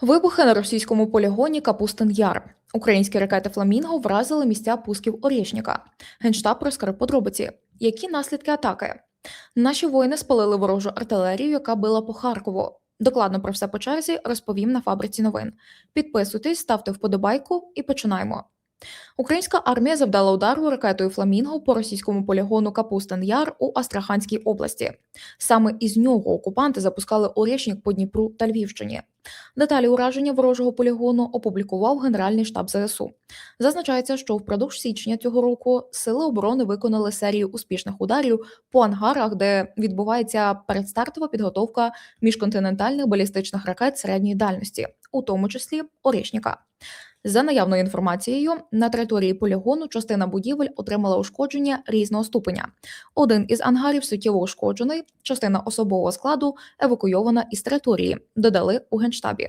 Вибухи на російському полігоні Капустин Яр. Українські ракети Фламінго вразили місця пусків Орєшніка. Генштаб розкрив подробиці. Які наслідки атаки? Наші воїни спалили ворожу артилерію, яка била по Харкову. Докладно про все по черзі розповім на фабриці новин. Підписуйтесь, ставте вподобайку і починаємо. Українська армія завдала удару ракетою Фламінго по російському полігону Капустин Яр у Астраханській області. Саме із нього окупанти запускали Орєшнік по Дніпру та Львівщині. Деталі ураження ворожого полігону опублікував Генеральний штаб ЗСУ. Зазначається, що впродовж січня цього року сили оборони виконали серію успішних ударів по ангарах, де відбувається передстартова підготовка міжконтинентальних балістичних ракет середньої дальності, у тому числі Орішніка. За наявною інформацією, на території полігону частина будівель отримала ушкодження різного ступеня. Один із ангарів суттєво ушкоджений, частина особового складу евакуйована із території, додали у генштабі.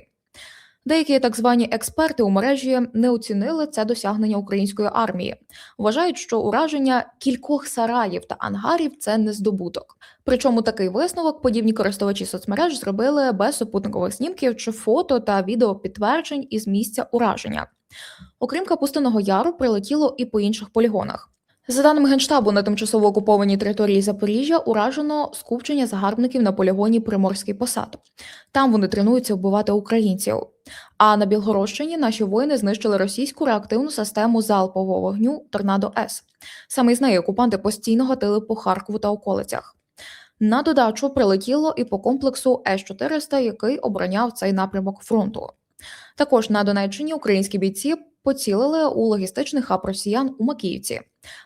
Деякі так звані експерти у мережі не оцінили це досягнення української армії. Вважають, що ураження кількох сараїв та ангарів це не здобуток. Причому такий висновок подібні користувачі соцмереж зробили без супутникових снімків чи фото та відео підтверджень із місця ураження. Окрім Капустиного Яру, прилетіло і по інших полігонах. За даними Генштабу, на тимчасово окупованій території Запоріжжя уражено скупчення загарбників на полігоні Приморський посад. Там вони тренуються вбивати українців. А на Білгородщині наші воїни знищили російську реактивну систему залпового вогню Торнадо С. Саме з нею окупанти постійно гатили по Харкову та околицях. На додачу прилетіло і по комплексу С-400, який обороняв цей напрямок фронту. Також на Донеччині українські бійці поцілили у логістичний хаб росіян у Макіївці.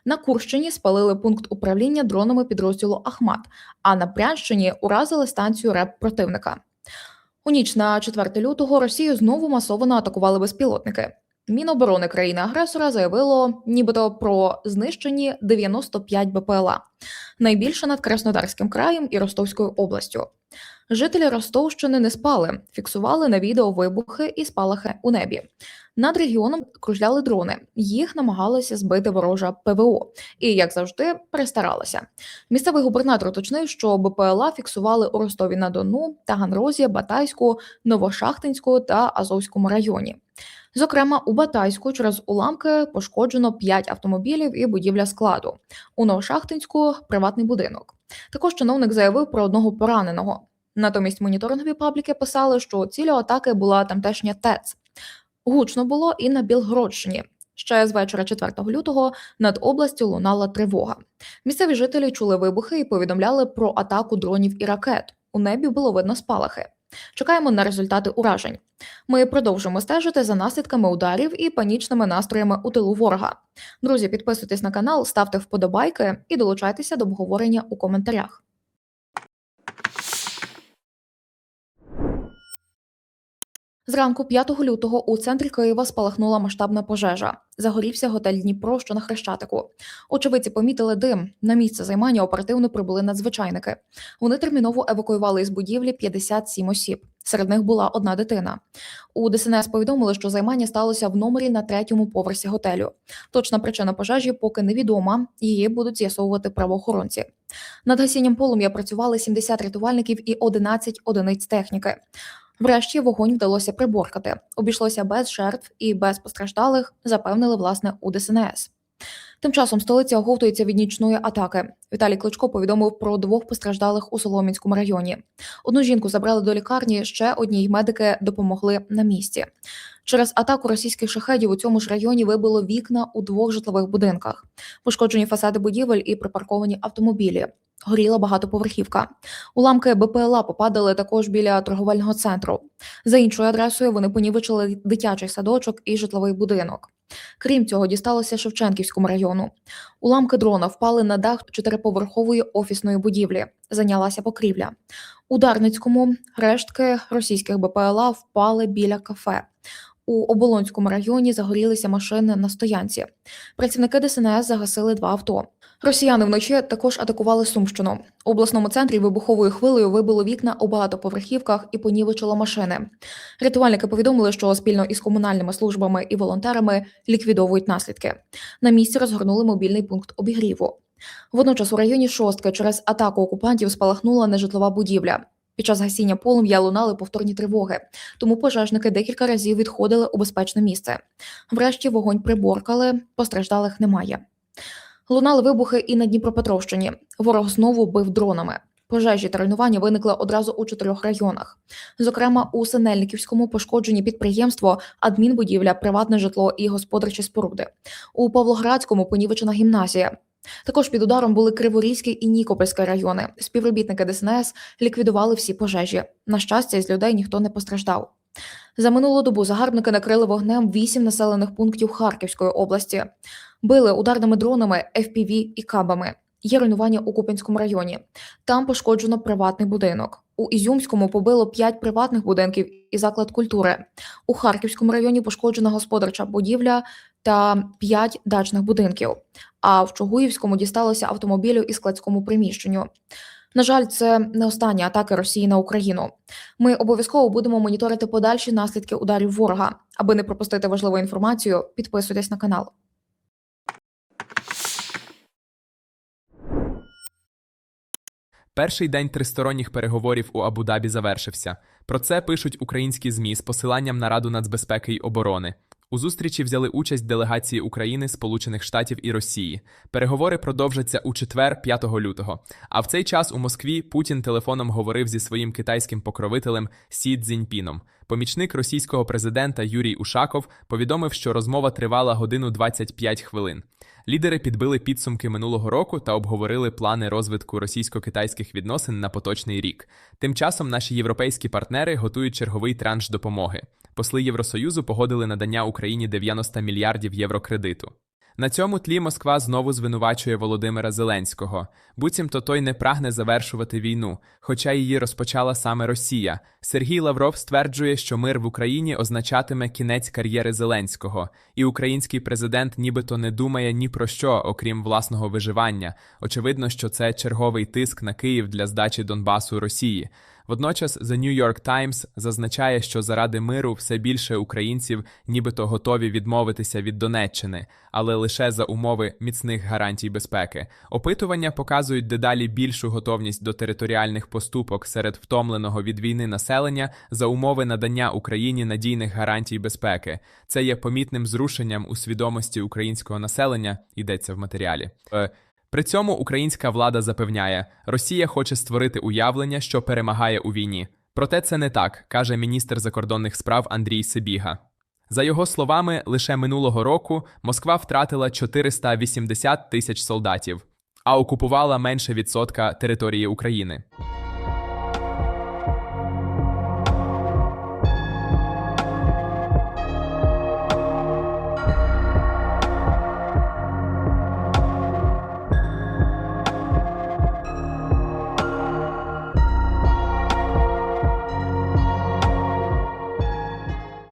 На Курщині спалили пункт управління дронами підрозділу Ахмат, а на Брянщині уразили станцію РЕП противника. У ніч на 4 лютого Росію знову масово атакували безпілотники. Міноборони країни-агресора заявило, нібито про знищені 95 БПЛА, найбільше над Краснодарським краєм і Ростовською областю. Жителі Ростовщини не спали, фіксували на відео вибухи і спалахи у небі. Над регіоном кружляли дрони. Їх намагалися збити ворожа ПВО, і як завжди перестаралися. Місцевий губернатор уточнив, що БПЛА фіксували у Ростові на Дону, Таганрозі, Батайську, Новошахтинську та Азовському районі. Зокрема, у Батайську через уламки пошкоджено 5 автомобілів і будівля складу. У Новошахтинську приватний будинок. Також чиновник заявив про одного пораненого. Натомість моніторингові пабліки писали, що цілю атаки була тамтешня ТЕЦ. Гучно було і на Білгородщині. Ще з вечора 4 лютого над областю лунала тривога. Місцеві жителі чули вибухи і повідомляли про атаку дронів і ракет. У небі було видно спалахи. Чекаємо на результати уражень. Ми продовжимо стежити за наслідками ударів і панічними настроями у тилу ворога. Друзі, підписуйтесь на канал, ставте вподобайки і долучайтеся до обговорення у коментарях. Зранку 5 лютого у центрі Києва спалахнула масштабна пожежа. Загорівся готель Дніпро, що на Хрещатику. Очевидці помітили дим. На місце займання оперативно прибули надзвичайники. Вони терміново евакуювали із будівлі 57 осіб. Серед них була одна дитина. У ДСНС повідомили, що займання сталося в номері на третьому поверсі готелю. Точна причина пожежі поки невідома. Її будуть з'ясовувати правоохоронці. Над гасінням полум'я працювали 70 рятувальників і 11 одиниць техніки. Врешті вогонь вдалося приборкати. Обійшлося без жертв і без постраждалих, запевнили власне у ДСНС. Тим часом столиця оговтується від нічної атаки. Віталій Кличко повідомив про двох постраждалих у Соломінському районі. Одну жінку забрали до лікарні, ще одній медики допомогли на місці. Через атаку російських шахедів у цьому ж районі вибило вікна у двох житлових будинках, пошкоджені фасади будівель і припарковані автомобілі. Горіла багатоповерхівка. Уламки БПЛА попадали також біля торговельного центру. За іншою адресою вони понівечили дитячий садочок і житловий будинок. Крім цього, дісталося Шевченківському району. Уламки дрона впали на дах чотириповерхової офісної будівлі. Зайнялася покрівля. У Дарницькому рештки російських БПЛА впали біля кафе. У Оболонському районі загорілися машини на стоянці. Працівники ДСНС загасили два авто. Росіяни вночі також атакували Сумщину. У обласному центрі вибуховою хвилею вибило вікна у багатоповерхівках і понівечило машини. Рятувальники повідомили, що спільно із комунальними службами і волонтерами ліквідовують наслідки. На місці розгорнули мобільний пункт обігріву. Водночас у районі Шостки через атаку окупантів спалахнула нежитлова будівля. Під час гасіння полум'я лунали повторні тривоги, тому пожежники декілька разів відходили у безпечне місце. Врешті вогонь приборкали, постраждалих немає. Лунали вибухи і на Дніпропетровщині. Ворог знову бив дронами. Пожежі та руйнування виникли одразу у чотирьох районах. Зокрема, у Синельниківському пошкоджені підприємство, адмінбудівля, приватне житло і господарчі споруди. У Павлоградському понівечена гімназія. Також під ударом були Криворізький і Нікопольський райони. Співробітники ДСНС ліквідували всі пожежі. На щастя, із людей ніхто не постраждав. За минулу добу загарбники накрили вогнем вісім населених пунктів Харківської області. Били ударними дронами, FPV і кабами. Є руйнування у Куп'янському районі. Там пошкоджено приватний будинок. У Ізюмському побило 5 приватних будинків і заклад культури. У Харківському районі пошкоджена господарча будівля та 5 дачних будинків. А в Чугуївському дісталося автомобілю і складському приміщенню. На жаль, це не останні атаки Росії на Україну. Ми обов'язково будемо моніторити подальші наслідки ударів ворога. Аби не пропустити важливу інформацію, підписуйтесь на канал. Перший день тристоронніх переговорів у Абу-Дабі завершився. Про це пишуть українські ЗМІ з посиланням на Раду нацбезпеки й оборони. У зустрічі взяли участь делегації України, Сполучених Штатів і Росії. Переговори продовжаться у четвер, 5 лютого. А в цей час у Москві Путін телефоном говорив зі своїм китайським покровителем Сі Цзіньпіном. Помічник російського президента Юрій Ушаков повідомив, що розмова тривала годину 25 хвилин. Лідери підбили підсумки минулого року та обговорили плани розвитку російсько-китайських відносин на поточний рік. Тим часом наші європейські партнери готують черговий транш допомоги. Посли Євросоюзу погодили надання Україні 90 мільярдів євро кредиту. На цьому тлі Москва знову звинувачує Володимира Зеленського. Буцімто той не прагне завершувати війну, хоча її розпочала саме Росія. Сергій Лавров стверджує, що мир в Україні означатиме кінець кар'єри Зеленського, і український президент нібито не думає ні про що, окрім власного виживання. Очевидно, що це черговий тиск на Київ для здачі Донбасу Росії. Водночас The New York Times зазначає, що заради миру все більше українців нібито готові відмовитися від Донеччини, але лише за умови міцних гарантій безпеки. Опитування показують дедалі більшу готовність до територіальних поступок серед втомленого від війни населення за умови надання Україні надійних гарантій безпеки. Це є помітним зрушенням у свідомості українського населення, йдеться в матеріалі. При цьому українська влада запевняє, Росія хоче створити уявлення, що перемагає у війні. Проте це не так, каже міністр закордонних справ Андрій Сибіга. За його словами, лише минулого року Москва втратила 480 тисяч солдатів, а окупувала менше відсотка території України.